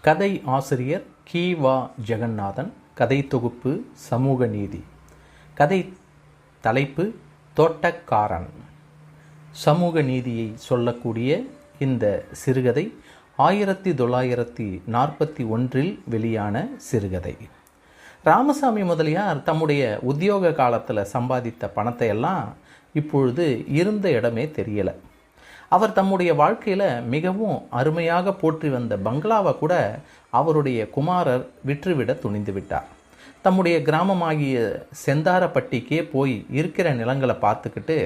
கதை ஆசிரியர் கி வா ஜெகநாதன் கதை தொகுப்பு சமூக நீதி. கதை தலைப்பு தோட்டக்காரன். சமூக நீதியை சொல்லக்கூடிய இந்த சிறுகதை ஆயிரத்தி தொள்ளாயிரத்தி நாற்பத்தி ஒன்றில் வெளியான சிறுகதை. ராமசாமி முதலியார் தம்முடைய உத்தியோக காலத்தில் சம்பாதித்த பணத்தை எல்லாம் இப்பொழுது இருந்த இடமே தெரியலை. அவர் தம்முடைய வாழ்க்கையில் மிகவும் அருமையாக போற்றி வந்த பங்களாவை கூட அவருடைய குமாரர் விற்றுவிட துணிந்து விட்டார். தம்முடைய கிராமமாகிய செந்தாரப்பட்டிக்கே போய் இருக்கிற நிலங்களை பார்த்துக்கிட்டு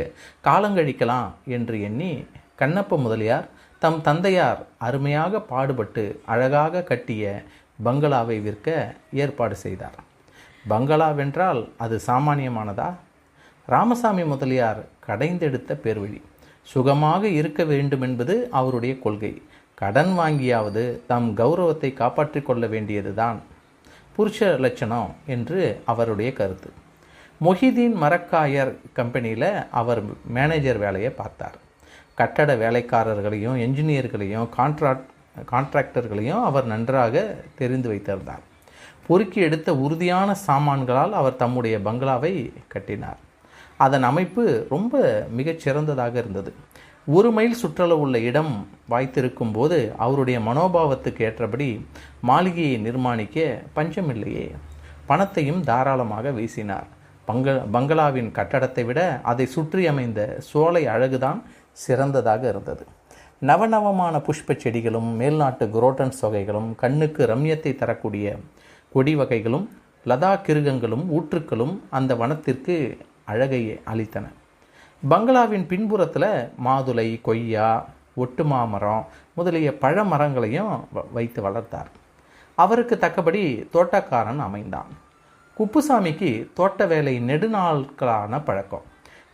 காலங்கழிக்கலாம் என்று எண்ணி கண்ணப்ப முதலியார் தம் தந்தையார் அருமையாக பாடுபட்டு அழகாக கட்டிய பங்களாவை விற்க ஏற்பாடு செய்தார். பங்களாவென்றால் அது சாமானியமானதா? ராமசாமி முதலியார் கடைந்தெடுத்த பேர்வழி. சுகமாக இருக்க வேண்டும் என்பது அவருடைய கொள்கை. கடன் வாங்கியாவது தம் கௌரவத்தை காப்பாற்றிக் கொள்ள வேண்டியதுதான். புருஷ லட்சணம் என்று அவருடைய கருத்து. மொஹிதீன் மரக்காயர் கம்பெனியில் அவர் மேனேஜர் வேலையை பார்த்தார். கட்டட வேலைக்காரர்களையும் என்ஜினியர்களையும் கான்ட்ராக்ட் கான்ட்ராக்டர்களையும் அவர் நன்றாக தெரிந்து வைத்திருந்தார். பொறுக்கி எடுத்த உறுதியான சாமான்களால் அவர் தம்முடைய பங்களாவை கட்டினார். அதன் அமைப்பு ரொம்ப மிகச் சிறந்ததாக இருந்தது. ஒரு மைல் சுற்றளவு உள்ள இடம் வாய்த்திருக்கும் போது அவருடைய மனோபாவத்துக்கு ஏற்றபடி மாளிகையை நிர்மாணிக்க பஞ்சமில்லையே. பணத்தையும் தாராளமாக வீசினார். பங்க பங்களாவின் கட்டடத்தை விட அதை சுற்றி அமைந்த சோலை அழகுதான் சிறந்ததாக இருந்தது. நவநவமான புஷ்ப செடிகளும் மேல்நாட்டு குரோட்டன்ஸ் தொகைகளும் கண்ணுக்கு ரம்யத்தை தரக்கூடிய கொடி வகைகளும் லதா கிருகங்களும் ஊற்றுக்களும் அந்த வனத்திற்கு அழகையை அளித்தன. பங்களாவின் பின்புறத்தில் மாதுளை கொய்யா ஒட்டு மாமரம் முதலிய பழ மரங்களையும் வைத்து வளர்த்தார். அவருக்கு தக்கபடி தோட்டக்காரன் அமைந்தான். குப்புசாமிக்கு தோட்ட வேலை நெடுநாட்களான பழக்கம்.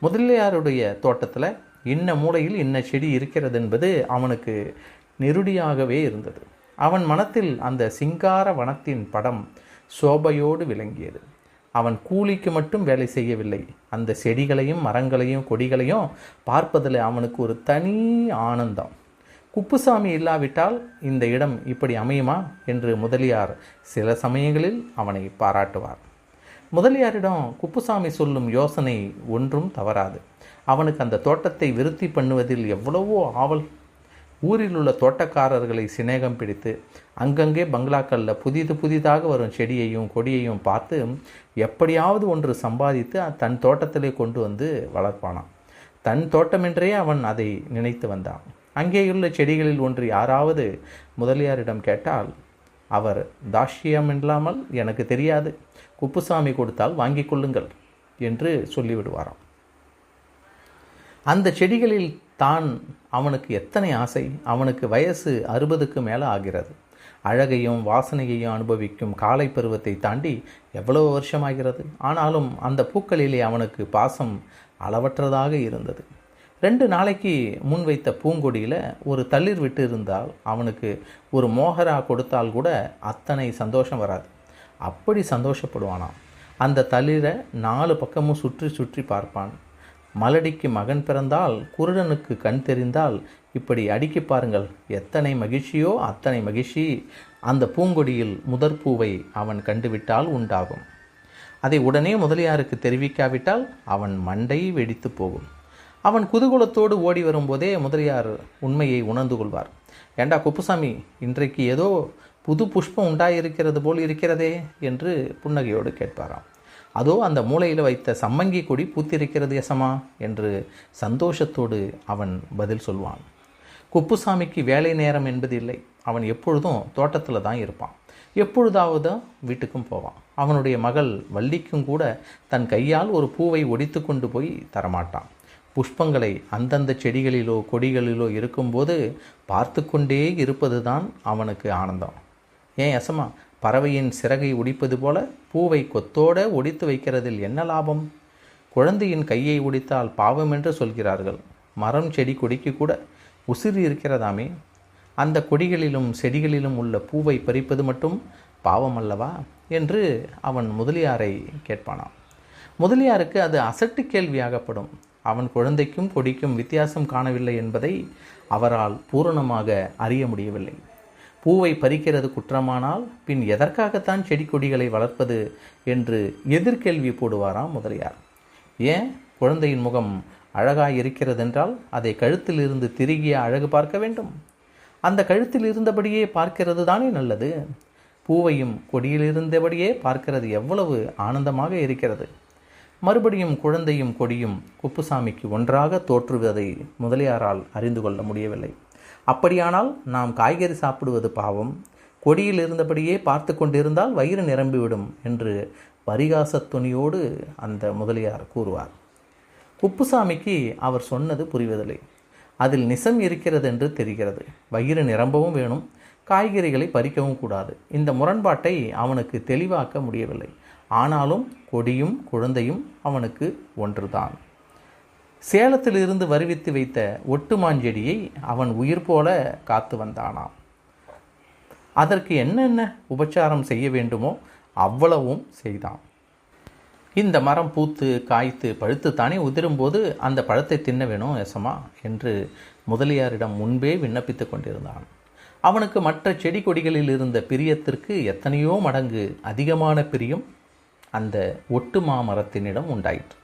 முதலியாருடைய தோட்டத்தில் இன்ன மூலையில் இன்ன செடி இருக்கிறது என்பது அவனுக்கு நெருடியாகவே இருந்தது. அவன் மனத்தில் அந்த சிங்கார வனத்தின் படம் சோபையோடு விளங்கியது. அவன் கூலிக்கு மட்டும் வேலை செய்யவில்லை. அந்த செடிகளையும் மரங்களையும் கொடிகளையும் பார்ப்பதில் அவனுக்கு ஒரு தனி ஆனந்தம். குப்புசாமி இல்லாவிட்டால் இந்த இடம் இப்படி அமையுமா என்று முதலியார் சில சமயங்களில் அவனை பாராட்டுவார். முதலியாரிடம் குப்புசாமி சொல்லும் யோசனை ஒன்றும் தவறாது. அவனுக்கு அந்த தோட்டத்தை விருத்தி பண்ணுவதில் எவ்வளவோ ஆவல் ஊரில் உள்ள தோட்டக்காரர்களை சிநேகம் பிடித்து அங்கங்கே பங்களாக்களில் புதிது புதிதாக வரும் செடியையும் கொடியையும் பார்த்து எப்படியாவது ஒன்று சம்பாதித்து தன் தோட்டத்திலே கொண்டு வந்து வளர்ப்பானான் தன் தோட்டமென்றே அவன் அதை நினைத்து வந்தான். அங்கேயுள்ள செடிகளில் ஒன்று யாராவது முதலியாரிடம் கேட்டால் அவர் தாஷ்யம் இல்லாமல் எனக்கு தெரியாது. குப்புசாமி கொடுத்தால் வாங்கிக் கொள்ளுங்கள் என்று சொல்லிவிடுவாராம். அந்த செடிகளில் தான் அவனுக்கு எத்தனை ஆசை? அவனுக்கு வயசு அறுபதுக்கு மேலே ஆகிறது. அழகையும் வாசனையையும் அனுபவிக்கும் காலை பருவத்தை தாண்டி எவ்வளவு வருஷமாகிறது? ஆனாலும் அந்த பூக்களிலே அவனுக்கு பாசம் அளவற்றதாக இருந்தது. ரெண்டு நாளைக்கு முன் வைத்த பூங்கொடியில் ஒரு தளிர் விட்டு இருந்தால் அவனுக்கு ஒரு மோகரா கொடுத்தால் கூட அத்தனை சந்தோஷம் வராது. அப்படி சந்தோஷப்படுவானாம். அந்த தளிரை நாலு பக்கமும் சுற்றி சுற்றி பார்ப்பான். மலடிக்கு மகன் பிறந்தால் குருடனுக்கு கண் தெரிந்தால் இப்படி அடுக்கி பாருங்கள். எத்தனை மகிழ்ச்சியோ அத்தனை மகிழ்ச்சி. அந்த பூங்கொடியில் முதற் பூவை அவன் கண்டுவிட்டால் உண்டாகும். அதை உடனே முதலியாருக்கு தெரிவிக்காவிட்டால் அவன் மண்டை வெடித்து போகும். அவன் குதூகுலத்தோடு ஓடி வரும்போதே முதலியார் உண்மையை உணர்ந்து கொள்வார். ஏண்டா குப்புசாமி இன்றைக்கு ஏதோ புது புஷ்பம் உண்டாயிருக்கிறது போல் இருக்கிறதே என்று புன்னகையோடு கேட்பாராம். அதோ அந்த மூலையில் வைத்த சம்மங்கி கொடி பூத்திருக்கிறது எசமா என்று சந்தோஷத்தோடு அவன் பதில் சொல்வான். குப்புசாமிக்கு வேலை நேரம் என்பது இல்லை. அவன் எப்பொழுதும் தோட்டத்தில் தான் இருப்பான். எப்பொழுதாவது வீட்டுக்கும் போவான். அவனுடைய மகள் வள்ளிக்கும் கூட தன் கையால் ஒரு பூவை ஒடித்து கொண்டு போய் தரமாட்டான். புஷ்பங்களை அந்தந்த செடிகளிலோ கொடிகளிலோ இருக்கும்போது பார்த்து கொண்டே இருப்பது தான் அவனுக்கு ஆனந்தம். ஏன் எசமா பறவையின் சிறகை ஒடிப்பது போல பூவை கொத்தோட ஒடித்து வைக்கிறதில் என்ன லாபம்? குழந்தையின் கையை ஒடித்தால் பாவம் என்று சொல்கிறார்கள். மரம் செடி கொடிக்கு கூட உசிறு இருக்கிறதாமே. அந்த கொடிகளிலும் செடிகளிலும் உள்ள பூவை பறிப்பது மட்டும் பாவம் அல்லவா? என்று அவன் முதலியாரை கேட்பானாம். முதலியாருக்கு அது அசட்டு கேள்வியாகப்படும். அவன் குழந்தைக்கும் கொடிக்கும் வித்தியாசம் காணவில்லை என்பதை அவரால் பூரணமாக அறிய முடியவில்லை. பூவை பறிக்கிறது குற்றமானால் பின் எதற்காகத்தான் செடி கொடிகளை வளர்ப்பது என்று எதிர்கேள்வி போடுவாராம் முதலியார். ஏன்? குழந்தையின் முகம் அழகாய் இருக்கிறதென்றால் அதை கழுத்தில் இருந்து திருகிய அழகு பார்க்க வேண்டும். அந்த கழுத்தில் இருந்தபடியே பார்க்கிறது தானே நல்லது. பூவையும் கொடியில் இருந்தபடியே பார்க்கிறது எவ்வளவு ஆனந்தமாக இருக்கிறது. மறுபடியும் குழந்தையும் கொடியும் குப்புசாமிக்கு ஒன்றாக தோற்றுவதை முதலியாரால் அறிந்து கொள்ள முடியவில்லை. அப்படியானால் நாம் காய்கறி சாப்பிடுவது பாவம். கொடியில் இருந்தபடியே பார்த்து கொண்டிருந்தால் வயிறு நிரம்பிவிடும் என்று பரிகாச துணியோடு அந்த முதலியார் கூறுவார். குப்புசாமிக்கு அவர் சொன்னது புரிவதில்லை. அதில் நிசம் இருக்கிறது என்று தெரிகிறது. வயிறு நிரம்பவும் வேணும். காய்கறிகளை பறிக்கவும் கூடாது. இந்த முரண்பாட்டை அவனுக்கு தெளிவாக்க முடியவில்லை. ஆனாலும் கொடியும் குழந்தையும் அவனுக்கு ஒன்றுதான். சேலத்திலிருந்து வருவித்து வைத்த ஒட்டுமாஞ்செடியை அவன் உயிர் போல காத்து வந்தானாம். அதற்கு என்னென்ன உபச்சாரம் செய்ய வேண்டுமோ அவ்வளவும் செய்தான். இந்த மரம் பூத்து காய்த்து பழுத்துத்தானே உதிரும்போது அந்த பழத்தை தின்ன வேணும் எசமா என்று முதலியாரிடம் முன்பே விண்ணப்பித்து கொண்டிருந்தான். அவனுக்கு மற்ற செடி கொடிகளில் இருந்த பிரியத்திற்கு எத்தனையோ மடங்கு அதிகமான பிரியம் அந்த ஒட்டு மாமரத்தினிடம் உண்டாயிற்று.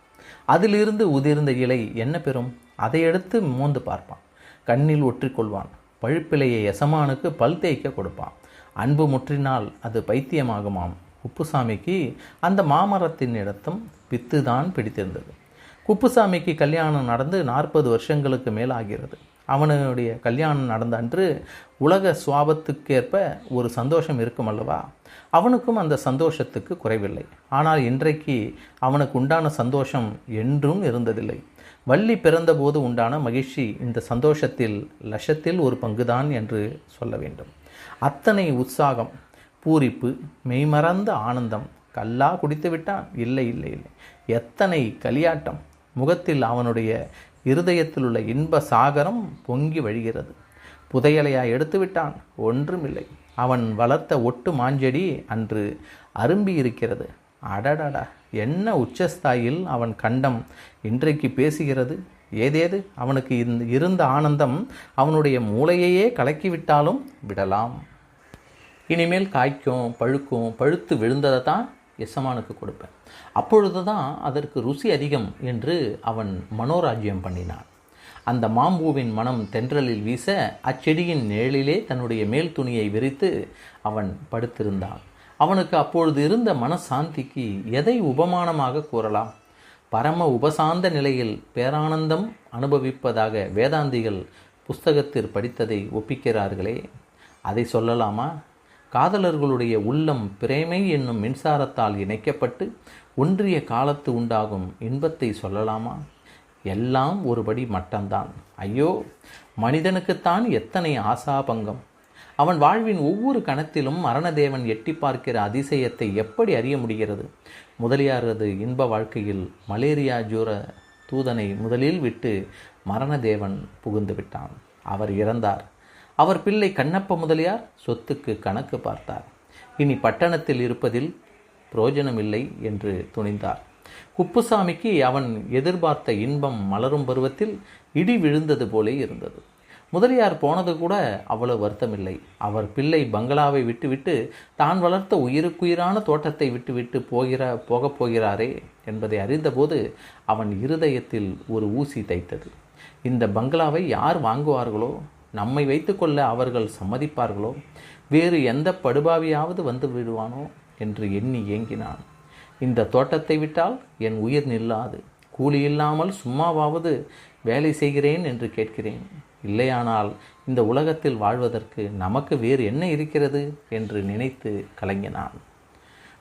அதிலிருந்து உதிர்ந்த இலை என்ன பெறும்? அதை எடுத்து மோந்து பார்ப்பான். கண்ணில் ஒற்றிக்கொள்வான். பழுப்பிலையை எசமானுக்கு பல் தேய்க்க கொடுப்பான். அன்பு முற்றினால் அது பைத்தியமாகுமாம். குப்புசாமிக்கு அந்த மாமரத்தின் இடத்தும் பித்து தான் பிடித்திருந்தது. குப்புசாமிக்கு கல்யாணம் நடந்து நாற்பது வருஷங்களுக்கு மேல் ஆகிறது அவனுடைய கல்யாணம் நடந்த அன்று உலக சுவாபத்துக்கேற்ப ஒரு சந்தோஷம் இருக்கும் அல்லவா? அவனுக்கும் அந்த சந்தோஷத்துக்கு குறைவில்லை. ஆனால் இன்றைக்கு அவனுக்கு உண்டான சந்தோஷம் என்றும் இருந்ததில்லை. வள்ளி பிறந்தபோது உண்டான மகிழ்ச்சி இந்த சந்தோஷத்தில் லட்சத்தில் ஒரு பங்குதான் என்று சொல்ல வேண்டும். அத்தனை உற்சாகம் பூரிப்பு மெய்மறந்த ஆனந்தம் கல்லா குடித்து விட்டான் இல்லை இல்லை இல்லை. எத்தனை களியாட்டம். முகத்தில் அவனுடைய இருதயத்தில் உள்ள இன்ப சாகரம் பொங்கி வழிகிறது. புதையலையா எடுத்து விட்டான்? ஒன்றுமில்லை. அவன் வளர்த்த ஒட்டு மாஞ்செடி அன்று அரும்பி இருக்கிறது. அடடடா என்ன உச்சஸ்தாயில் அவன் கண்டம் இன்றைக்கு பேசுகிறது? ஏதேது? அவனுக்கு இருந்த ஆனந்தம் அவனுடைய மூளையையே கலக்கிவிட்டாலும் விடலாம். இனிமேல் காய்க்கும் பழுக்கும் பழுத்து விழுந்ததை தான் எசமானுக்கு கொடுப்பேன். அப்பொழுது தான் அதற்கு ருசி அதிகம் என்று அவன் மனோராஜ்யம் பண்ணினான். அந்த மாம்பூவின் மனம் தென்றலில் வீச அச்செடியின் நிழலிலே தன்னுடைய மேல் துணியை விரித்து அவன் படுத்திருந்தான். அவனுக்கு அப்பொழுது இருந்த மனசாந்திக்கு எதை உபமானமாக கூறலாம்? பரம உபசாந்த நிலையில் பேரானந்தம் அனுபவிப்பதாக வேதாந்திகள் புஸ்தகத்தில் படித்ததை ஒப்பிக்கிறார்களே. அதை சொல்லலாமா? காதலர்களுடைய உள்ளம் பிரேமை என்னும் மின்சாரத்தால் இணைக்கப்பட்டு ஒன்றிய காலத்து உண்டாகும் இன்பத்தை சொல்லலாமா? எல்லாம் ஒருபடி மட்டம்தான். ஐயோ மனிதனுக்குத்தான் எத்தனை ஆசாபங்கம். அவன் வாழ்வின் ஒவ்வொரு கணத்திலும் மரணதேவன் எட்டி பார்க்கிற அதிசயத்தை எப்படி அறிய முடிகிறது? முதலியாரது இன்ப வாழ்க்கையில் மலேரியா ஜூர தூதனை முதலில் விட்டு மரணதேவன் புகுந்து விட்டான். அவர் இறந்தார். அவர் பிள்ளை கண்ணப்ப முதலியார் சொத்துக்கு கணக்கு பார்த்தார். இனி பட்டணத்தில் இருப்பதில் புரோஜனமில்லை என்று துணிந்தார். குப்புசாமிக்கு அவன் எதிர்பார்த்த இன்பம் மலரும் பருவத்தில் இடி விழுந்தது போலே இருந்தது. முதலியார் போனது கூட அவ்வளவு வருத்தமில்லை. அவர் பிள்ளை பங்களாவை விட்டுவிட்டு தான் வளர்த்த உயிருக்குயிரான தோட்டத்தை விட்டுவிட்டு போகிற போகப் போகிறாரே என்பதை அறிந்தபோது அவன் இருதயத்தில் ஒரு ஊசி தைத்தது. இந்த பங்களாவை யார் வாங்குவார்களோ நம்மை வைத்துக்கொள்ள அவர்கள் சம்மதிப்பார்களோ? வேறு எந்த படுபாவியாவது வந்து விடுவானோ? என்று எண்ணி ஏங்கினான். இந்த தோட்டத்தை விட்டால் என் உயிர் நில்லாது. கூலி இல்லாமல் சும்மாவாவது வேலை செய்கிறேன் என்று கேட்கிறேன். இல்லையானால் இந்த உலகத்தில் வாழ்வதற்கு நமக்கு வேறு என்ன இருக்கிறது? என்று நினைத்து கலங்கினான்.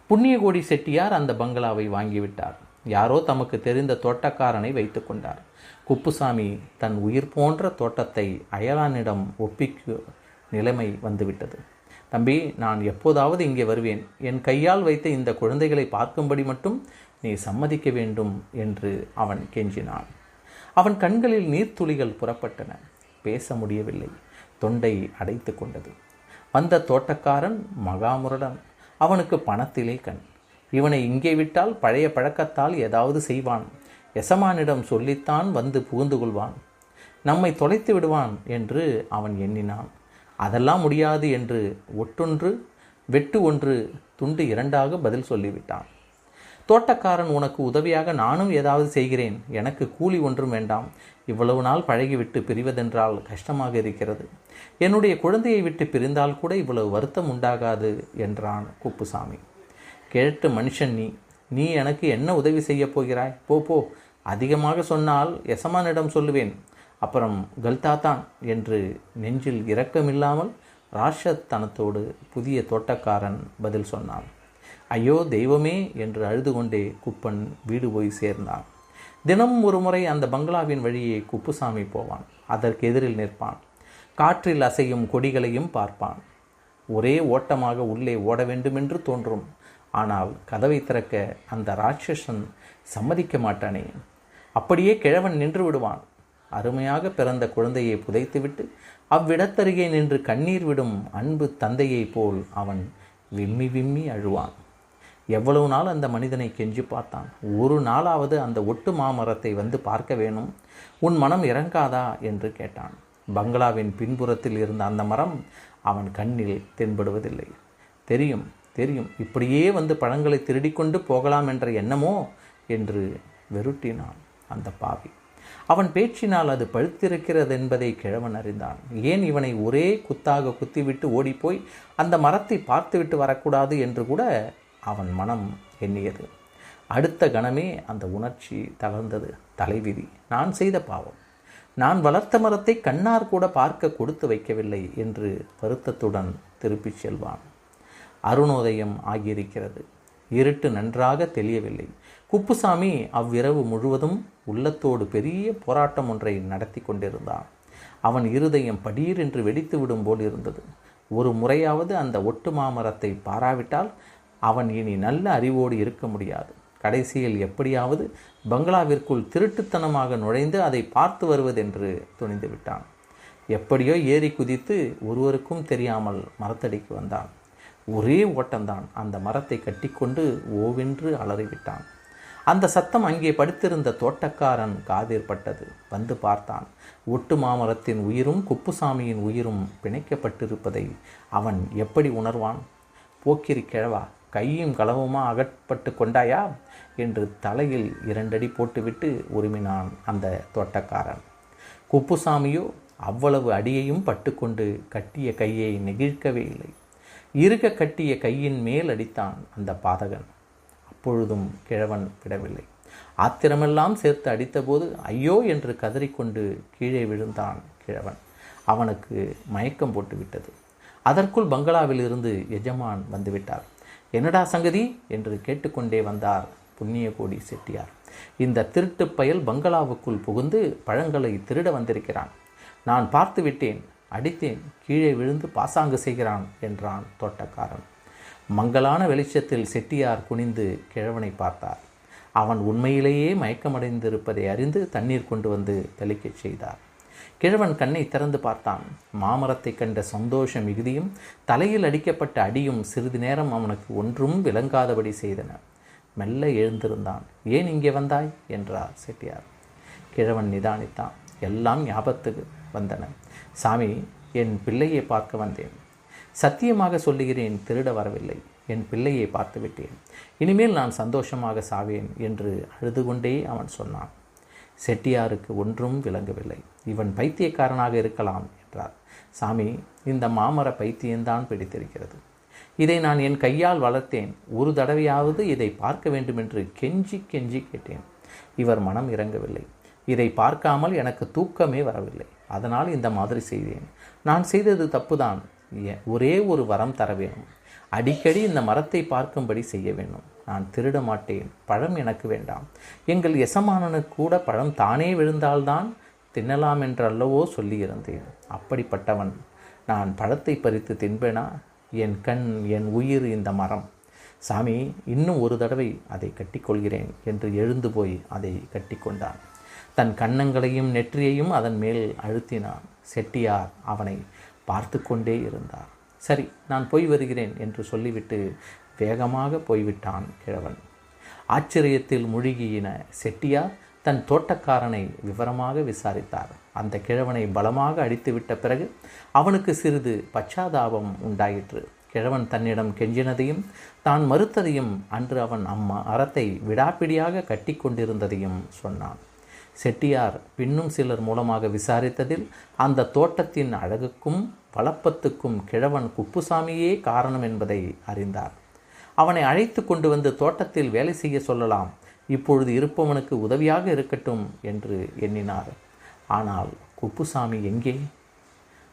புண்ணியகோடி செட்டியார் அந்த பங்களாவை வாங்கிவிட்டார். யாரோ தமக்கு தெரிந்த தோட்டக்காரனை வைத்து கொண்டார். குப்புசாமி தன் உயிர் போன்ற தோட்டத்தை அயலானிடம் ஒப்பிக்கு நிலைமை வந்துவிட்டது. தம்பி நான் எப்போதாவது இங்கே வருவேன். என் கையால் வைத்த இந்த குழந்தைகளை பார்க்கும்படி மட்டும் நீ சம்மதிக்க வேண்டும் என்று அவன் கெஞ்சினான். அவன் கண்களில் நீர்த்துளிகள் புறப்பட்டன. பேச முடியவில்லை. தொண்டை அடைத்து கொண்டது. வந்த தோட்டக்காரன் மகாமுரடன் அவனுக்கு பணத்திலே கண். இவனை இங்கே விட்டால் பழைய பழக்கத்தால் ஏதாவது செய்வான். எசமானிடம் சொல்லித்தான் வந்து புகுந்து கொள்வான். நம்மை தொலைத்து விடுவான் என்று அவன் எண்ணினான். அதெல்லாம் முடியாது என்று ஒட்டொன்று வெட்டு ஒன்று துண்டு இரண்டாக பதில் சொல்லிவிட்டான். தோட்டக்காரன் உனக்கு உதவியாக நானும் ஏதாவது செய்கிறேன். எனக்கு கூலி ஒன்றும் வேண்டாம். இவ்வளவு நாள் பழகிவிட்டு பிரிவதென்றால் கஷ்டமாக இருக்கிறது. என்னுடைய குழந்தையை விட்டு பிரிந்தால் கூட இவ்வளவு வருத்தம் உண்டாகாது என்றான் குப்புசாமி. கேட்டு மனுஷன் நீ. நீ எனக்கு என்ன உதவி செய்யப் போகிறாய்? போ போ. அதிகமாக சொன்னால் எசமானிடம் சொல்லுவேன். அப்புறம் கல்தாத்தான் என்று நெஞ்சில் இரக்கமில்லாமல் ராஷத்தனத்தோடு புதிய தோட்டக்காரன் பதில் சொன்னான். ஐயோ தெய்வமே என்று அழுது கொண்டே குப்பன் வீடு போய் சேர்ந்தான். தினம் ஒரு முறை அந்த பங்களாவின் வழியே குப்புசாமி போவான். அதற்கு எதிரில் நிற்பான். காற்றில் அசையும் கொடிகளையும் பார்ப்பான். ஒரே ஓட்டமாக உள்ளே ஓட வேண்டுமென்று தோன்றும். ஆனால் கதவை திறக்க அந்த ராட்சசன் சம்மதிக்க மாட்டானே. அப்படியே கிழவன் நின்று விடுவான். அருமையாக பிறந்த குழந்தையை புதைத்துவிட்டு அவ்விடத்தருகே நின்று கண்ணீர் விடும் அன்பு தந்தையைப் போல் அவன் விம்மி விம்மி அழுவான். எவ்வளவு நாள் அந்த மனிதனை கெஞ்சி பார்த்தான். ஒரு நாளாவது அந்த ஒட்டு மாமரத்தை வந்து பார்க்க வேணும். உன் மனம் இறங்காதா என்று கேட்டான். பங்களாவின் பின்புறத்தில் இருந்த அந்த மரம் அவன் கண்ணில் தென்படுவதில்லை. தெரியும் தெரியும். இப்படியே வந்து பழங்களை திருடிக்கொண்டு போகலாம் என்ற எண்ணமோ? என்று வெருட்டினான் அந்த பாவி. அவன் பேச்சினால் அது பழுத்திருக்கிறது என்பதை கிழவன் அறிந்தான். ஏன் இவனை ஒரே குத்தாக குத்திவிட்டு ஓடிப்போய் அந்த மரத்தை பார்த்துவிட்டு வரக்கூடாது என்று கூட அவன் மனம் எண்ணியது. அடுத்த கணமே அந்த உணர்ச்சி தளர்ந்தது. தலைவிதி நான் செய்த பாவம். நான் வளர்த்த மரத்தை கண்ணார் கூட பார்க்க கொடுத்து வைக்கவில்லை என்று வருத்தத்துடன் திருப்பிச் செல்வான். அருணோதயம் ஆகியிருக்கிறது. இருட்டு நன்றாக தெரியவில்லை குப்புசாமி அவ்விரவு முழுவதும் உள்ளத்தோடு பெரிய போராட்டம் ஒன்றை நடத்தி கொண்டிருந்தான். அவன் இருதயம் படீரென்று வெடித்து விடும் போல் இருந்தது. ஒரு முறையாவது அந்த ஒட்டு மாமரத்தை பாராவிட்டால் அவன் இனி நல்ல அறிவோடு இருக்க முடியாது. கடைசியில் எப்படியாவது பங்களாவிற்குள் திருட்டுத்தனமாக நுழைந்து அதை பார்த்து வருவதென்று துணிந்து விட்டான். எப்படியோ ஏறி குதித்து ஒருவருக்கும் தெரியாமல் மரத்தடிக்கு வந்தான். ஒரே ஓட்டம்தான். அந்த மரத்தை கட்டிக்கொண்டு ஓவென்று அலறிவிட்டான். அந்த சத்தம் அங்கே படுத்திருந்த தோட்டக்காரன் காதில் பட்டது. வந்து பார்த்தான். ஒட்டு மாமரத்தின் உயிரும் குப்புசாமியின் உயிரும் பிணைக்கப்பட்டிருப்பதை அவன் எப்படி உணர்வான்? போக்கிரி கிழவா கையும் களவுமா அகப்பட்டு கொண்டாயா? என்று தலையில் இரண்டடி போட்டுவிட்டு உரிமினான் அந்த தோட்டக்காரன். குப்புசாமியோ அவ்வளவு அடியையும் பட்டுக்கொண்டு கட்டிய கையை நெகிழ்க்கவே இல்லை. இருக கட்டிய கையின் மேல் அடித்தான் அந்த பாதகன். அப்பொழுதும் கிழவன் விடவில்லை. ஆத்திரமெல்லாம் சேர்த்து அடித்தபோது ஐயோ என்று கதறிக்கொண்டு கீழே விழுந்தான் கிழவன். அவனுக்கு மயக்கம் போட்டுவிட்டது. அதற்குள் பங்களாவில் இருந்து எஜமான் வந்துவிட்டார். என்னடா சங்கதி? என்று கேட்டுக்கொண்டே வந்தார் புண்ணியகோடி செட்டியார். இந்த திருட்டு பயல் பங்களாவுக்குள் புகுந்து பழங்களை திருட வந்திருக்கிறான். நான் பார்த்து விட்டேன் அடித்தேன் கீழே விழுந்து பாசாங்கு செய்கிறான் என்றான் தோட்டக்காரன். மங்கலான வெளிச்சத்தில் செட்டியார் குனிந்து கிழவனை பார்த்தார். அவன் உண்மையிலேயே மயக்கமடைந்திருப்பதை அறிந்து தண்ணீர் கொண்டு வந்து தெளிக்கச் செய்தார். கிழவன் கண்ணை திறந்து பார்த்தான். மாமரத்தை கண்ட சந்தோஷ மிகுதியும் தலையில் அடிக்கப்பட்ட அடியும் சிறிது நேரம் அவனுக்கு ஒன்றும் விளங்காதபடி செய்தன. மெல்ல எழுந்திருந்தான். ஏன் இங்கே வந்தாய்? என்றார் செட்டியார். கிழவன் நிதானித்தான். எல்லாம் ஞாபகத்துக்கு. வந்தன. சாமி என் பிள்ளையை பார்க்க வந்தேன். சத்தியமாக சொல்லுகிறேன் திருட வரவில்லை. என் பிள்ளையை பார்த்து விட்டேன். இனிமேல் நான் சந்தோஷமாக சாவேன் என்று அழுது கொண்டே அவன் சொன்னான். செட்டியாருக்கு ஒன்றும் விளங்கவில்லை. இவன் பைத்தியக்காரனாக இருக்கலாம் என்றார். சாமி இந்த மாமர பைத்தியம்தான் பிடித்திருக்கிறது. இதை நான் என் கையால் வளர்த்தேன். ஒரு தடவையாவது இதை பார்க்க வேண்டுமென்று கெஞ்சி கெஞ்சி கேட்டேன். இவர் மனம் இறங்கவில்லை. இதை பார்க்காமல் எனக்கு தூக்கமே வரவில்லை. அதனால் இந்த மாதிரி செய்தேன். நான் செய்தது தப்புதான். எ- ஒரே ஒரு வரம் தர வேணும். அடிக்கடி இந்த மரத்தை பார்க்கும்படி செய்ய வேண்டும் நான் திருட மாட்டேன். பழம் எனக்கு வேண்டாம். எங்கள் எசமானனுக்கு கூட பழம் தானே விழுந்தால்தான் தின்னலாம் என்றல்லவோ சொல்லியிருந்தேன். அப்படிப்பட்டவன். நான் பழத்தை பறித்து தின்பேனா? என் கண் என் உயிர் இந்த மரம். சாமி இன்னும் ஒரு தடவை அதை கட்டிக்கொள்கிறேன் என்று எழுந்து போய் அதை கட்டிக்கொண்டான். தன் கன்னங்களையும் நெற்றியையும் அதன் மேல் அழுத்தினான். செட்டியார் அவனை பார்த்து கொண்டே இருந்தார். சரி நான் போய் வருகிறேன் என்று சொல்லிவிட்டு வேகமாக போய்விட்டான் கிழவன். ஆச்சரியத்தில் முழுகியின செட்டியார் தன் தோட்டக்காரனை விவரமாக விசாரித்தார். அந்த கிழவனை பலமாக அடித்துவிட்ட பிறகு அவனுக்கு சிறிது பச்சாதாபம் உண்டாயிற்று. கிழவன் தன்னிடம் கெஞ்சினதையும் தான் மறுத்ததையும் அன்று அவன் அம்மா அறத்தை விடாப்பிடியாக கட்டி கொண்டிருந்ததையும் சொன்னான். செட்டியார் பின்னும் சிலர் மூலமாக விசாரித்ததில் அந்த தோட்டத்தின் அழகுக்கும் வளப்பத்துக்கும் கிழவன் குப்புசாமியே காரணம் என்பதை அறிந்தார். அவனை அழைத்து கொண்டு வந்து தோட்டத்தில் வேலை செய்ய சொல்லலாம். இப்பொழுது இருப்பவனுக்கு உதவியாக இருக்கட்டும் என்று எண்ணினார். ஆனால் குப்புசாமி எங்கே?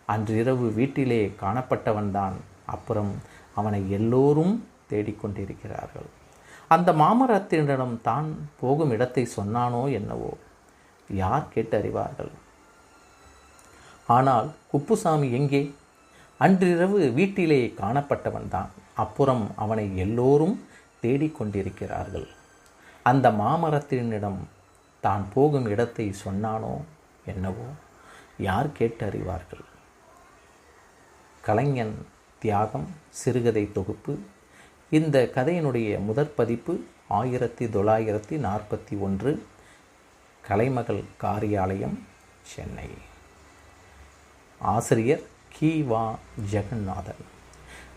அன்றிரவு வீட்டிலே காணப்பட்டவன்தான். அப்புறம் அவனை எல்லோரும் தேடிக்கொண்டிருக்கிறார்கள். அந்த மாமரத்தினிடம் தான் போகும் இடத்தை சொன்னானோ என்னவோ? யார் கேட்டறிவார்கள்? ஆனால் குப்புசாமி எங்கே? அன்றிரவு வீட்டிலே காணப்பட்டவன்தான். அப்புறம் அவனை எல்லோரும் தேடிக்கொண்டிருக்கிறார்கள் அந்த மாமரத்தினிடம் தான் போகும் இடத்தை சொன்னானோ என்னவோ? யார் கேட்டறிவார்கள்? கலைஞன் தியாகம் சிறுகதை தொகுப்பு. இந்த கதையினுடைய முதற் பதிப்பு ஆயிரத்தி தொள்ளாயிரத்தி நாற்பத்தி ஒன்று கலைமகள் காரியாலயம் சென்னை. ஆசிரியர் கி. வா. ஜெகநாதன்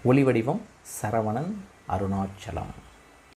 ஒளிவடிவம் சரவணன் அருணாச்சலம்.